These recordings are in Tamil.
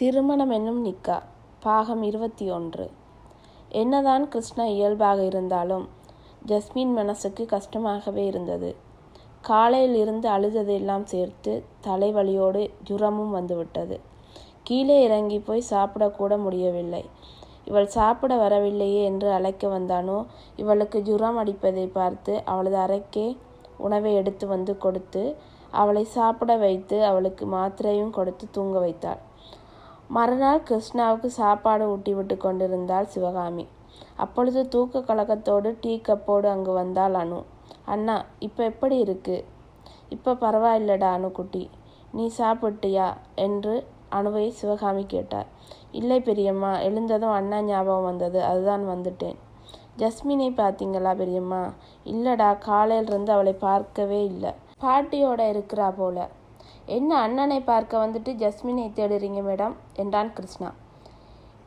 திருமணம் என்னும் நிக்கா பாகம் இருபத்தி ஒன்று. என்னதான் கிருஷ்ணா இயல்பாக இருந்தாலும் ஜஸ்மின் மனசுக்கு கஷ்டமாகவே இருந்தது. காலையில் இருந்து அழுததெல்லாம் சேர்த்து தலைவலியோடு ஜுரமும் வந்துவிட்டது. கீழே இறங்கி போய் சாப்பிடக்கூட முடியவில்லை. இவள் சாப்பிட வரவில்லையே என்று அழைக்க வந்தானோ இவளுக்கு ஜுரம் அடிப்பதை பார்த்து அவளது அறைக்கே உணவை எடுத்து வந்து கொடுத்து அவளை சாப்பிட வைத்து அவளுக்கு மாத்திரையும் கொடுத்து தூங்க வைத்தாள். மறுநாள் கிருஷ்ணாவுக்கு சாப்பாடு ஊட்டிவிட்டு கொண்டிருந்தாள் சிவகாமி. அப்பொழுது தூக்க கலக்கத்தோடு டீ கப்போடு அங்கு வந்தாள் அனு. அண்ணா இப்போ எப்படி இருக்கு? இப்போ பரவாயில்லடா அணுக்குட்டி நீ சாப்பிட்டியா? என்று அணுவை சிவகாமி கேட்டார் இல்லை பெரியம்மா எழுந்ததும் அண்ணா ஞாபகம் வந்தது அதுதான் வந்துட்டேன். ஜஸ்மினை பார்த்தீங்களா பெரியம்மா? இல்லடா காலையிலிருந்து அவளை பார்க்கவே இல்லை. பாட்டியோட இருக்கிறா போல. என்ன அண்ணனை பார்க்க வந்துட்டு ஜஸ்மினை தேடுறீங்க மேடம்? என்றான் கிருஷ்ணா.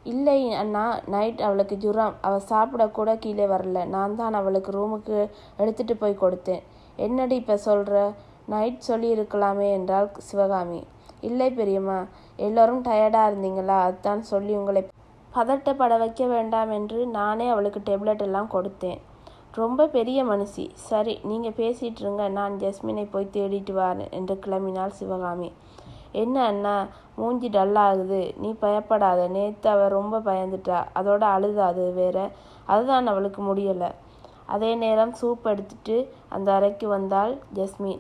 இல்லை அண்ணா நைட் அவளுக்கு ஜுரம். அவள் சாப்பிடக்கூட கீழே வரல. நான் தான் அவளுக்கு ரூமுக்கு எடுத்துட்டு போய் கொடுத்தேன். என்னடி இப்போ சொல்கிற நைட் சொல்லியிருக்கலாமே என்றாள் சிவகாமி. இல்லை பெரியம்மா எல்லோரும் டயர்டாக இருந்தீங்களா? அதுதான் சொல்லி உங்களை பதட்டப்பட வைக்க வேண்டாம் என்று நானே அவளுக்கு டேப்லெட் எல்லாம் கொடுத்தேன். ரொம்ப பெரிய மனுஷி. சரி நீங்கள் பேசிகிட்டு இருங்க நான் ஜஸ்மினை போய் தேடிட்டு வரேன் என்று கிளம்பினாள் சிவகாமி. என்ன அண்ணா மூஞ்சி டல்லாகுது. நீ பயப்படாத. நேற்று அவள் ரொம்ப பயந்துட்டா. அதோட அழுதாது வேற? அதுதான் அவளுக்கு முடியலை. அதே நேரம் சூப் எடுத்துட்டு அந்த அறைக்கு வந்தாள் ஜஸ்மின்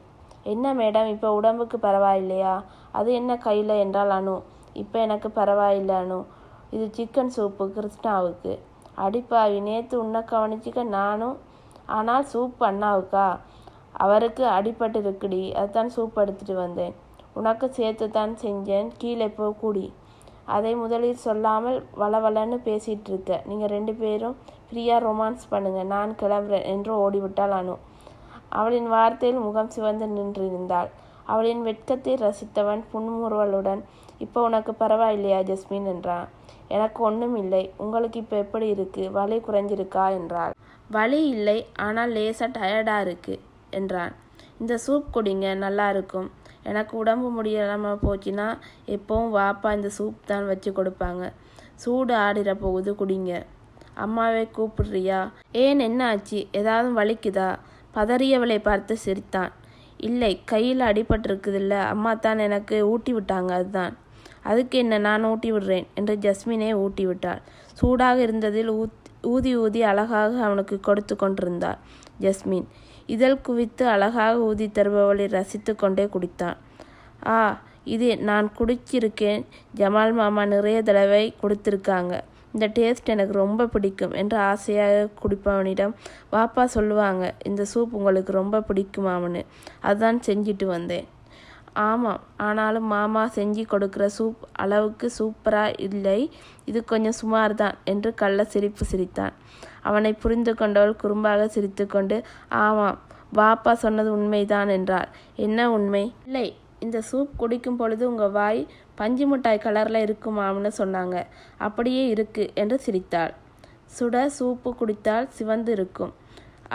என்ன மேடம் இப்போ உடம்புக்கு பரவாயில்லையா? அது என்ன கையில் என்றால் அணு இப்போ எனக்கு பரவாயில்லை அணு இது சிக்கன் சூப்பு கிருஷ்ணாவுக்கு. அடிப்பாவி நேற்று உன்னை கவனிச்சிக்க நானும் ஆனால் சூப் அண்ணாவுக்கா அவருக்கு அடிபட்டிருக்குடி அதுதான் சூப் எடுத்துட்டு வந்தேன். உனக்கு சேர்த்து தான் செஞ்சேன் கீழே போ கூடி. அதை முதலில் சொல்லாமல் வளவலன்னு பேசிகிட்டு இருக்க நீங்கள் ரெண்டு பேரும் ஃப்ரீயாக ரொமான்ஸ் பண்ணுங்கள் நான் கிளம்புறேன் என்று ஓடிவிட்டாள் அனு. அவளின் வார்த்தையில் முகம் சிவந்து நின்றிருந்தாள். அவளின் வெட்கத்தை ரசித்தவன் புன்முறுவலுடன் இப்போ உனக்கு பரவாயில்லையா ஜஸ்மின்? என்றான். எனக்கு ஒன்றும் இல்லை உங்களுக்கு இப்போ எப்படி இருக்கு? வலி குறைஞ்சிருக்கா? என்றாள். வலி இல்லை ஆனால் லேசாக டயர்டாக இருக்கு என்றான். இந்த சூப் குடிங்க நல்லா இருக்கும். எனக்கு உடம்பு முடியாமல் போச்சுன்னா எப்போவும் வாப்பா இந்த சூப் தான் வச்சு கொடுப்பாங்க. சூடு ஆடிற போகுது குடிங்க. அம்மாவை கூப்பிடுறியா? ஏன் என்ன ஆச்சு? ஏதாவது வலிக்குதா? பதறியவளை பார்த்து சிரித்தான். இல்லை கையில் அடிபட்டிருக்குதில்ல. அம்மா தான் எனக்கு ஊட்டி விட்டாங்க அதுதான். அதுக்கு என்ன நான் ஊட்டி விடுறேன் என்று ஜஸ்மினே ஊட்டி விட்டாள். சூடாக இருந்ததில் ஊத் ஊதி ஊதி அழகாக அவனுக்கு கொடுத்து கொண்டிருந்தாள். ஜஸ்மின் இதழ் குவித்து அழகாக ஊதி தருபவளை ரசித்து கொண்டே குடித்தான். ஆ இது நான் குடிச்சிருக்கேன். ஜமால் மாமா நிறைய தடவை கொடுத்துருக்காங்க. இந்த டேஸ்ட் எனக்கு ரொம்ப பிடிக்கும் என்று ஆசையாக குடிப்பவனிடம் வாப்பா சொல்லுவாங்க. இந்த சூப் உங்களுக்கு ரொம்ப பிடிக்குமாமனு. அதுதான் செஞ்சுட்டு வந்தேன். ஆமாம் ஆனாலும் மாமா செஞ்சு கொடுக்குற சூப் அளவுக்கு சூப்பராக இல்லை. இது கொஞ்சம் சுமார் தான் என்று கள்ள சிரிப்பு சிரித்தான். அவனை புரிந்து கொண்டவள் குறும்பாக சிரித்துக்கொண்டு ஆமாம் பாப்பா சொன்னது உண்மைதான் என்றார் என்ன உண்மை? இல்லை இந்த சூப் குடிக்கும் பொழுது உங்கள் வாய் பஞ்சு மிட்டாய் கலரில் இருக்குமாம்னு சொன்னாங்க. அப்படியே இருக்கு என்று சிரித்தாள். சுட சூப்பு குடித்தால் சிவந்து இருக்கும்.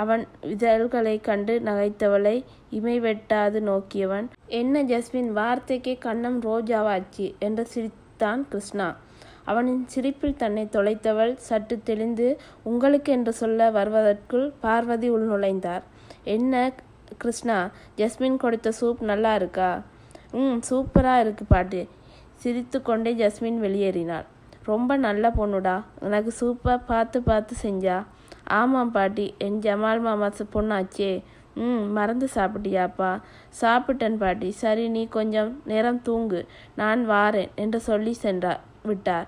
அவன் இதழ்களை கண்டு நகைத்தவளை இமை வெட்டாது நோக்கியவன். என்ன ஜஸ்மின் வார்த்தைக்கே கண்ணம் ரோஜாவாச்சு என்று சிரித்தான் கிருஷ்ணா. அவனின் சிரிப்பில் தன்னை தொலைத்தவள் சற்று தெளிந்து உங்களுக்கு என்று சொல்ல வருவதற்குள் பார்வதி உள் நுழைந்தார். என்ன கிருஷ்ணா ஜஸ்மின் கொடுத்த சூப் நல்லா இருக்கா? ம் சூப்பராக இருக்கு பாட்டு சிரித்து கொண்டே ஜஸ்மின் வெளியேறினாள். ரொம்ப நல்ல பொண்ணுடா எனக்கு சூப்பை பார்த்து பார்த்து செஞ்சா? ஆமாம் பாட்டி என் ஜமால் மாமா பொண்ணாச்சே. ம் மறந்து சாப்பிட்டியாப்பா. சாப்பிட்டேன் பாட்டி. சரி நீ கொஞ்சம் நேரம் தூங்கு. நான் வாரேன் என்று சொல்லி சென்றார் விட்டார்.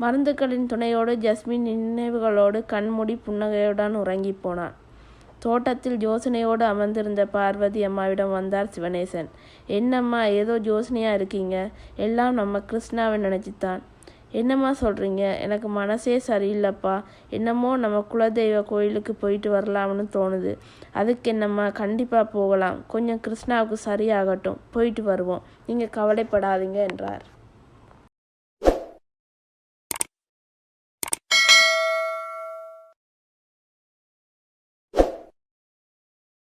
மருந்துகளின் துணையோடு ஜஸ்மின் நினைவுகளோடு கண்மூடி புன்னகையுடன் உறங்கி போனான். தோட்டத்தில் யோசனையோடு அமர்ந்திருந்த பார்வதி அம்மாவிடம் வந்தார் சிவனேசன். என்னம்மா ஏதோ யோசனையாக இருக்கீங்க? எல்லாம் நம்ம கிருஷ்ணாவை நினச்சித்தான். என்னம்மா சொல்கிறீங்க எனக்கு மனசே சரியில்லைப்பா. என்னமோ நம்ம குலதெய்வ கோயிலுக்கு போயிட்டு வரலாம்னு தோணுது. அதுக்கு என்னம்மா? கண்டிப்பாக போகலாம். கொஞ்சம் கிருஷ்ணாவுக்கு சரியாகட்டும். போயிட்டு வருவோம். நீங்கள் கவலைப்படாதீங்க என்றார்.